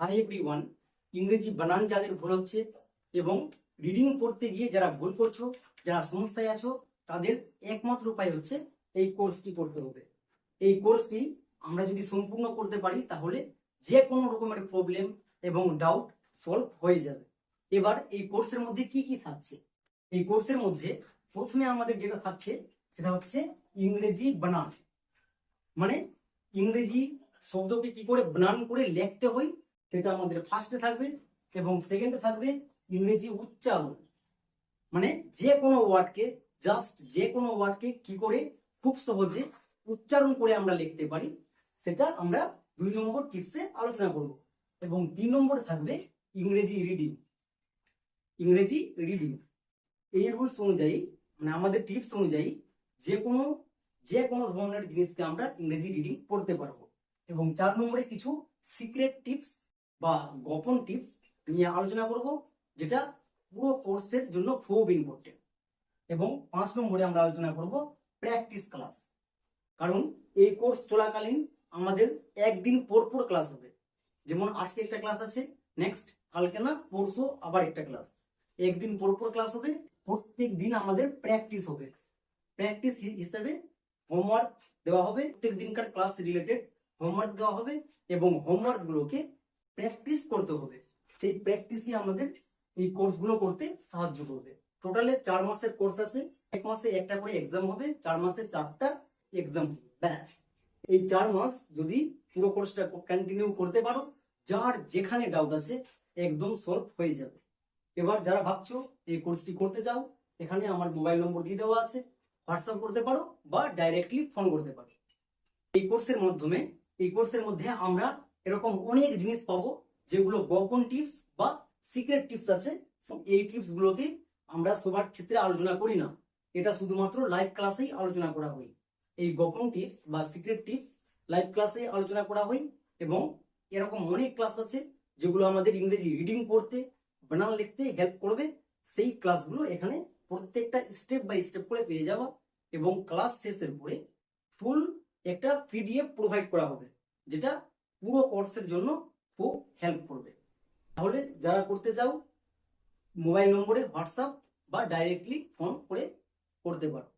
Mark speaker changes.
Speaker 1: Hi everyone ইংরেজি বানান যাদের ভুল হচ্ছে এবং রিডিং পড়তে গিয়ে যারা ভুল করছ, যারা সমস্যায় আছো, তাদের একমাত্র উপায় হচ্ছে এই কোর্সটি করতে হবে। এই কোর্সটি আমরা যদি সম্পূর্ণ করতে পারি, তাহলে যে কোনো রকমের প্রবলেম এবং ডাউট সলভ হয়ে যাবে। এবার এই কোর্সের মধ্যে কি কি থাকছে? এই কোর্সের মধ্যে প্রথমে আমাদের যেটা থাকছে, সেটা হচ্ছে ইংরেজি বানান। মানে ইংরেজি শব্দকে কি করে বানান করে লিখতে হয় সেটা আমাদের ফার্স্টে থাকবে এবং সেকেন্ডে থাকবে ইংরেজি উচ্চারণ। মানে যে কোনো ওয়ার্ডকে জাস্ট যে কোনো ওয়ার্ডকে কি করে, খুব সহজে উচ্চারণ করে আমরা লিখতে পারি, সেটা আমরা দুই নম্বর টিপসে আলোচনা করব। এবং তিন নম্বরে থাকবে ইংরেজি রিডিং ইংরেজি রিডিং এই রুলস অনুযায়ী মানে আমাদের টিপস অনুযায়ী যে কোনো যে কোনো ধরনের জিনিসকে আমরা ইংরেজি রিডিং পড়তে পারব। এবং চার নম্বরে কিছু সিক্রেট টিপস বা গোপন টিপস নিয়ে আলোচনা করব, যেটা পুরো কোর্সের জন্য খুব ইম্পর্টেন্ট এবং পাঁচ নম্বরে আমরা আলোচনা করব প্র্যাকটিস ক্লাস কারণ এই কোর্স চলাকালীন আমাদের একদিন পর পর ক্লাস হবে। যেমন আজকে একটা ক্লাস আছে নেক্সট কালকে না, পরশু আবার একটা ক্লাস একদিন পর পর ক্লাস হবে, প্রত্যেক দিন আমাদের প্র্যাকটিস হবে। প্র্যাকটিস হিসাবে হোমওয়ার্ক দেওয়া হবে, প্রত্যেক দিনকার ক্লাস রিলেটেড হোমওয়ার্ক দেওয়া হবে এবং হোমওয়ার্ক গুলোকে প্র্যাকটিস করতে হবে। সেই প্র্যাকটিসই আমাদের এই কোর্সগুলো করতে সাহায্য করবে। টোটালে চার মাসের কোর্স আছে, এক মাসে একটা করে এক্সাম হবে, চার মাসে চারটা এক্সাম হবে, ব্যাস। এই চার মাস যদি পুরো কোর্সটা কন্টিনিউ করতে পারো, যার যেখানে ডাউট আছে, একদম সলভ হয়ে যাবে। এবার যারা ভাবছ এই কোর্সটি করতে চাও, এখানে আমার মোবাইল নম্বর দিয়ে দেওয়া আছে। হোয়াটসঅ্যাপ করতে পারো বা ডাইরেক্টলি ফোন করতে পারো। এই কোর্সের মাধ্যমে, এই কোর্সের মধ্যে আমরা এরকম অনেক জিনিস পাবো, যেগুলো গোপন টিপস বা সিক্রেট টিপস আছে। এই টিপস গুলোকে আমরা সবার ক্ষেত্রে আলোচনা করি না। এটা শুধুমাত্র লাইভ ক্লাসেই আলোচনা করা হয়। এই গোপন টিপস বা সিক্রেট টিপস লাইভ ক্লাসে আলোচনা করা হয় এবং এরকম অনেক ক্লাস আছে, যেগুলো আমাদের ইংরেজি রিডিং পড়তে বানান লিখতে হেল্প করবে। সেই ক্লাসগুলো এখানে প্রত্যেকটা স্টেপ বাই স্টেপ করে পেয়ে যাওয়া এবং ক্লাস শেষের পরে ফুল একটা পিডিএফ প্রোভাইড করা হবে, যেটা পুরো কোর্সের জন্য খুব হেল্প করবে। তাহলে যারা করতে চাও মোবাইল নম্বরে হোয়াটসঅ্যাপ বা ডাইরেক্টলি ফোন করে করতে পারো।